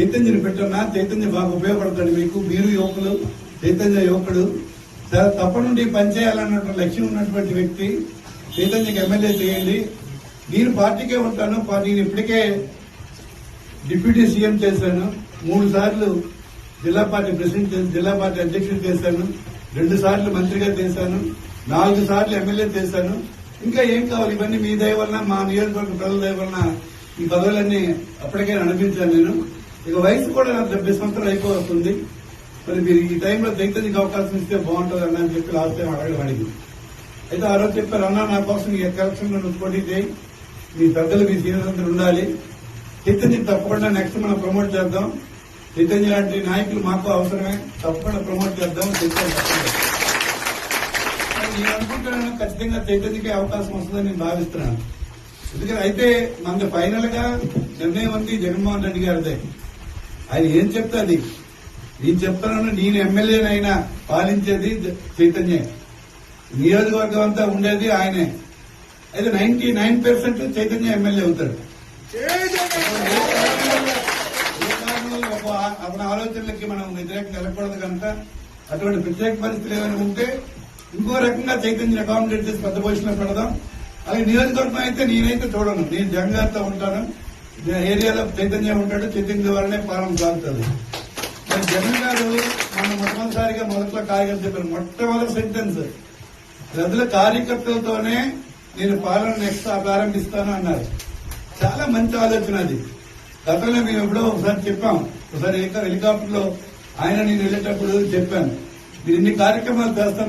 చైతన్యని పెట్టన్నా చైతన్య బాగా ఉపయోగపడతాడు మీకు. మీరు యువకులు చైతన్య యువకుడు. చాలా తప్పనుండి పనిచేయాలన్నటువంటి లక్ష్యం ఉన్నటువంటి వ్యక్తి. చైతన్యకి ఎమ్మెల్యే చేయండి. నేను పార్టీకే ఉంటాను. పా- నేను ఇప్పటికే డిప్యూటీ సీఎం చేశాను. మూడు సార్లు జిల్లా పార్టీ ప్రెసిడెంట్ జిల్లా పార్టీ అధ్యక్షుడు చేశాను. రెండు సార్లు మంత్రిగా చేశాను. నాలుగు సార్లు ఎమ్మెల్యే చేశాను. ఇంకా ఏం కావాలి? ఇవన్నీ మీ దయ వలన మా నియోజకవర్గ ప్రజల దయ వలన ఈ పదవులన్నీ అప్పటికే అనిపించాను నేను. ఇక వయసు కూడా నాకు డెబ్బై సంవత్సరాలు అయిపోతుంది. మరి మీరు ఈ టైంలో చైతన్యకి అవకాశం ఇస్తే బాగుంటుంది అన్న అని చెప్పి లాస్ట్ టైం అడగడం అడిగింది అయితే ఆ రోజు చెప్పారు అన్న నా కోసం ఈ కలెక్షన్ నువ్వు పోటీ చేయి మీ పెద్దలు మీ సీనియర్స్ అందరూ ఉండాలి. చైతన్య తప్పకుండా నెక్స్ట్ మనం ప్రమోట్ చేద్దాం. చైతన్య లాంటి నాయకులు మాకు అవసరమే. తప్పకుండా ప్రమోట్ చేద్దాం చైతన్య నేను అనుకుంటున్నాను ఖచ్చితంగా చైతన్యకి అవకాశం వస్తుందని నేను భావిస్తున్నాను. ఎందుకంటే అయితే మన ఫైనల్గా నిర్ణయం ఉంది జగన్మోహన్ రెడ్డి గారిదే. ఆయన ఏం చెప్తాది నేను చెప్తున్నాను నేను ఎమ్మెల్యేనైనా పాలించేది చైతన్య. నియోజకవర్గం అంతా ఉండేది ఆయనే. అయితే ninety nine percent Chaitanya MLA అవుతాడు. ఒక అతని ఆలోచనలకి మనం వ్యతిరేకంగా వెళ్ళకూడదు కనుక అటువంటి ప్రత్యేక పరిస్థితులు ఏమైనా ఉంటే ఇంకో రకంగా చైతన్య అకామిడేట్ చేసి పెద్ద పొజిషన్లో పెడదాం. అలాగే నియోజకవర్గం అయితే నేనైతే చూడను. నేను జగన్గారితో ఉంటాను. ఏరియాలో చైతన్య ఉంటాడు చైతన్య ద్వారానే పాలన సాగుతుంది. మరి జగన్ గారు మన మొట్టమొదటిసారిగా మొదట్లో కార్యకర్త చెప్పారు. మొట్టమొదటి సెంటెన్స్ ప్రజల కార్యకర్తలతోనే నేను పాలన నెక్స్ట్ ప్రారంభిస్తాను అన్నారు. చాలా మంచి ఆలోచన అది. గతంలో మేము ఎప్పుడో ఒకసారి చెప్పాం. ఒకసారి హెలికాప్టర్లో ఆయన నేను వెళ్ళేటప్పుడు చెప్పాను. మీరు ఇన్ని కార్యక్రమాలు చేస్తాను